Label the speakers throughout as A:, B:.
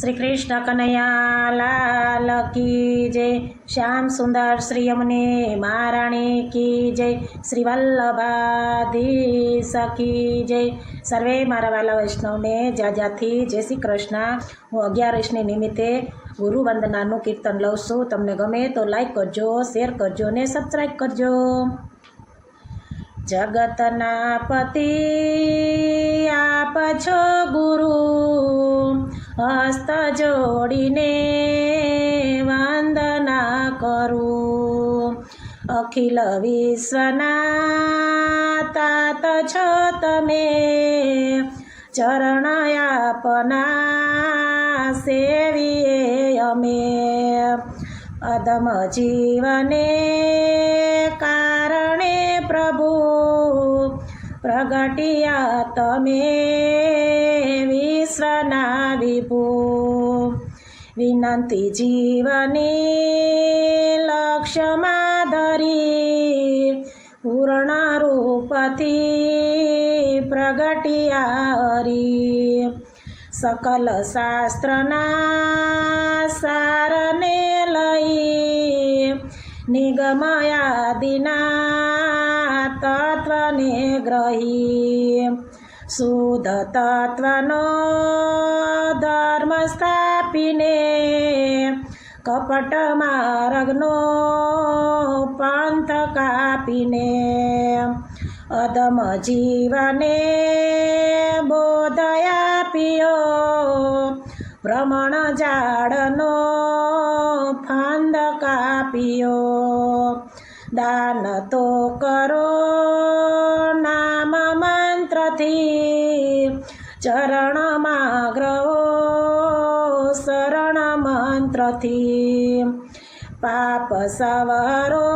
A: શ્રી કૃષ્ણ કનૈયા લાલ કી જય. શ્યામ સુંદર શ્રી અમને મહારાણી કી જય. શ્રી વલ્લભાધીશ કી જય. સર્વે મારા વાલા વૈષ્ણવને જ્યાં જ્યાંથી જય શ્રી કૃષ્ણ. હું અગિયારસની નિમિત્તે ગુરુ વંદનાનું કીર્તન લઉં છું. તમને ગમે તો લાઈક કરજો શેર કરજો ને સબસ્ક્રાઈબ કરજો. જગતના પતિ આપ છો ગુરુ. હસ્ત જોડીને વંદના કરું. અખિલ વિશ્વના તાત છો તમે. ચરણ આપના સેવીએ અમે. અદમ જીવને કારણે પ્રભુ, પ્રગટિયા તમે. विश्रनाविभो विनंती जीवने लक्षमाधरी पूर्णरूपती प्रगटियारी सकल शास्त्रना सारने लयी निगमयादिना तत्वने ग्रही લઈ નિગમયાદિના તત્વને ગ્રહી શુદ્ધ તત્વનો ધર્મ સ્થાપીને કપટ માર્ગનો પંથ કાપીને અદમ જીવને બોધયા પિયો ભ્રમણ ઝાડનો ફાંદ કાપ્યો દાન તો કરો મંત્રથી ચરણમાં ગ્રહો શરણ મંત્રથી પાપ સવારો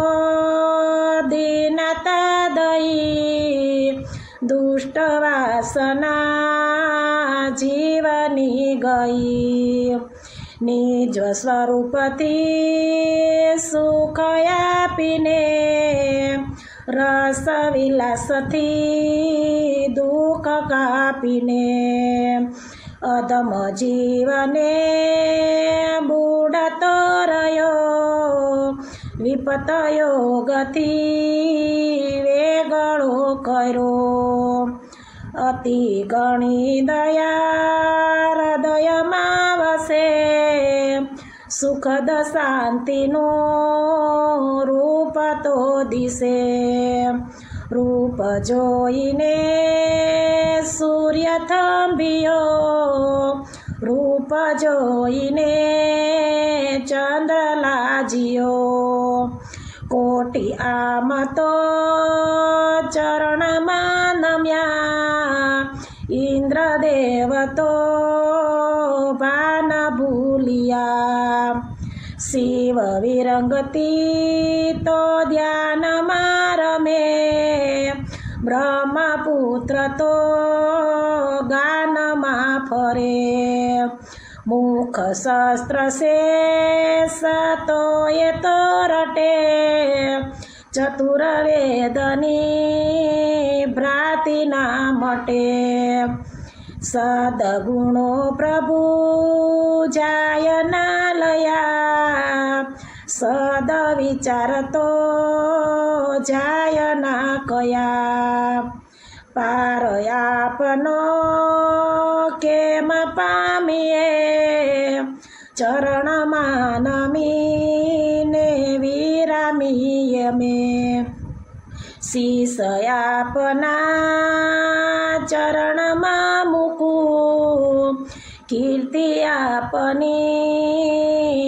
A: દીનતા દઈ દુષ્ટ વાસના જીવની ગઈ નિજ સ્વરૂપથી સુખ આપીને રસ વિલાસથી દુઃખ કાપીને અધમ જીવને બુડતો રહ્યો વિપત યોગથી વેગળો કર્યો અતિ ગણી દયા હૃદયમાં વસે સુખદ શાંતિનું રૂપ તો દિશે રૂપ જોઈને સૂર્ય થંભ્યો. રૂપ જોઈને ચંદ્ર લાજ્યો. કોટી આમ તો ચરણમાં નમ્યા. ઇન્દ્રદેવ તો ભાન ભૂલિયા. શિવ વિરંગતી તો ધ્યાનમાં રમે બ્રહ્મપુત્ર તો ગાનમાં ફરે મુખ શસ્ત્ર શેષ તો એ તો રટે ચતુર વેદની ભ્રાતિના મટે સદગુણો પ્રભુ જાય ના લયા સદ વિચાર તો જાય ના કયા પાર આપનો કેમ પામીએ ચરણમાં નમીને વિરામીએ મેં શીશ આપના ચરણમાં કીર્તિ આપની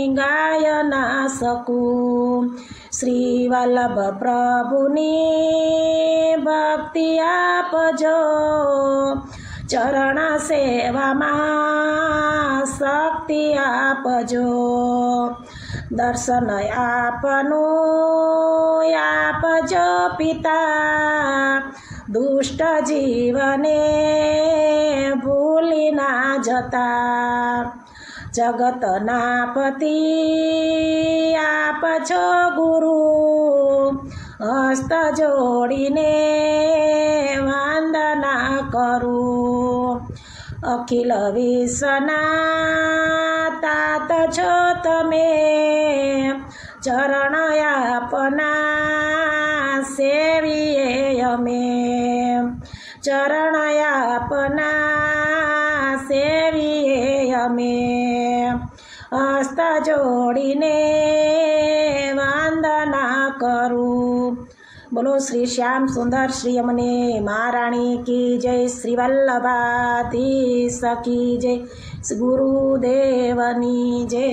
A: ગાય ના શકું શ્રી વલ્લભ પ્રભુની ભક્તિ આપજો. ચરણ સેવામાં શક્તિ આપજો. દર્શન આપનું આપજો પિતા. દુષ્ટ જીવને જતા જગતના પતિ આપ છો ગુરુ હસ્ત જોડીને વંદના કરું. અખિલ વિશ્વના તાત છો તમે ચરણ આપના સેવીએ અમે. ચરણ આપના અમે હસ્ત જોડીને વંદના કરું. બોલો શ્રી શ્યામ સુંદર શ્રી અમને મહારાણી કી જય, શ્રી વલ્લભાતી સખી જય ગુરુદેવની જય.